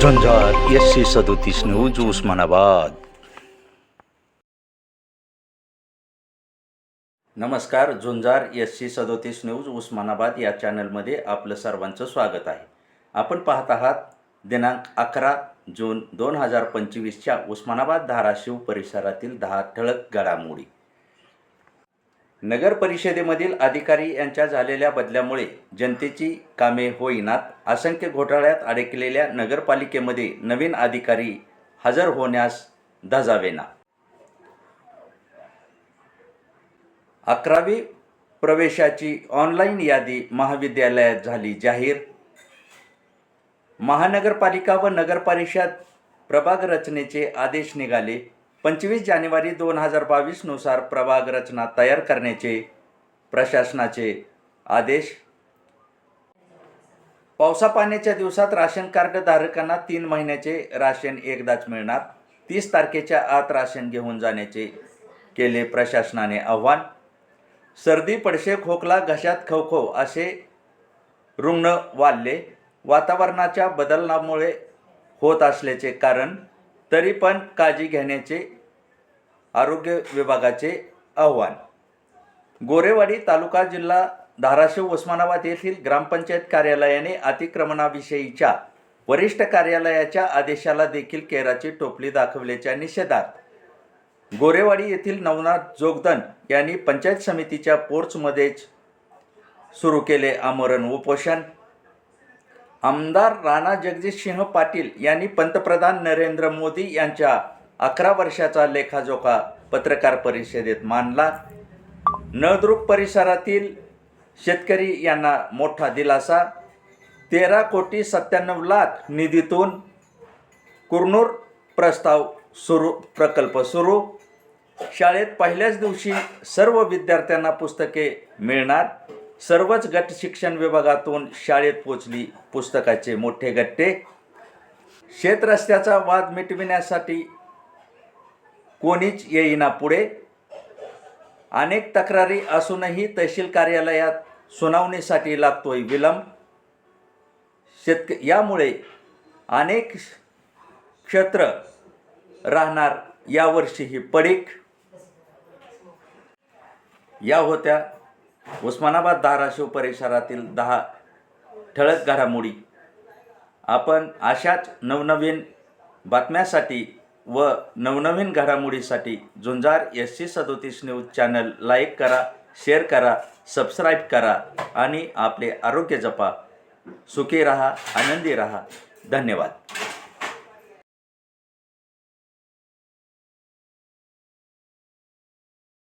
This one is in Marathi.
झुंजार एस सी सदोतीस न्यूज उस्मानाबाद। नमस्कार झुंजार एस सी सदोतीस न्यूज उस्मानाबाद या चॅनलमध्ये आपलं सर्वांचं स्वागत आहे. आपण पाहत आहात दिनांक अकरा जून दोन हजार पंचवीसच्या उस्मानाबाद धाराशिव परिसरातील दहा ठळक घडामोडी. नगर परिषदेमधील अधिकारी यांच्या झालेल्या बदल्यामुळे जनतेची कामे होईनात. असंख्य घोटाळ्यात अडकलेल्या नगरपालिकेमध्ये नवीन अधिकारी हजर होण्यास धजावेना. अकरावी प्रवेशाची ऑनलाईन यादी महाविद्यालयात झाली जाहीर. महानगरपालिका व नगरपरिषद प्रभाग रचनेचे आदेश निघाले. पंचवीस जानेवारी दोन हजार बावीसनुसार प्रभाग रचना तयार करण्याचे प्रशासनाचे आदेश. पावसा पाण्याच्या दिवसात राशन कार्ड धारकांना तीन महिन्याचे राशन एकदाच मिळणार. तीस तारखेच्या आत राशन घेऊन जाण्याचे केले प्रशासनाने आव्हान. सर्दी पडशे खोकला घशात खवखव असे रुग्ण वाढले. वातावरणाच्या बदलामुळे होत असल्याचे कारण तरी पण काळजी घेण्याचे आरोग्य विभागाचे आव्हान. गोरेवाडी तालुका जिल्हा धाराशिव उस्मानाबाद येथील ग्रामपंचायत कार्यालयाने अतिक्रमणाविषयीच्या वरिष्ठ कार्यालयाच्या आदेशाला देखील केराची टोपली दाखवल्याच्या निषेधात गोरेवाडी येथील नवनाथ जोगदन यांनी पंचायत समितीच्या पोर्चमध्येच सुरू केले आमरण उपोषण. आमदार राणा जगजितसिंह पाटील यांनी पंतप्रधान नरेंद्र मोदी यांच्या अकरा वर्षाचा लेखाजोखा पत्रकार परिषदेत मांडला. नळदुर्ग परिसरातील शेतकरी यांना मोठा दिलासा. तेरा कोटी सत्त्याण्णव लाख निधीतून कुरनूर प्रस्ताव सुरू प्रकल्प सुरू. शाळेत पहिल्याच दिवशी सर्व विद्यार्थ्यांना पुस्तके मिळणार. सर्वच गट शिक्षण विभागातून शाळेत पोचली पुस्तकाचे मोठे गट्टे. शेतरस्त्याचा वाद मिटविण्यासाठी कोणीच येईना पुढे. अनेक तक्रारी असूनही तहसील कार्यालयात सुनावणीसाठी लागतोय विलंब. शेतक यामुळे अनेक क्षेत्र राहणार यावर्षीही पडीक. या होत्या उस्मानाबाद धाराशिव परिसरातील दहा ठळक घडामोडी. आपण अशाच नवनवीन बातम्यासाठी व नवनवीन घडामोडीसाठी झुंजार एस सी सदोतीस न्यूज चॅनल लाईक करा शेअर करा सबस्क्राईब करा आणि आपले आरोग्य जपा. सुखी रहा आनंदी रहा. धन्यवाद.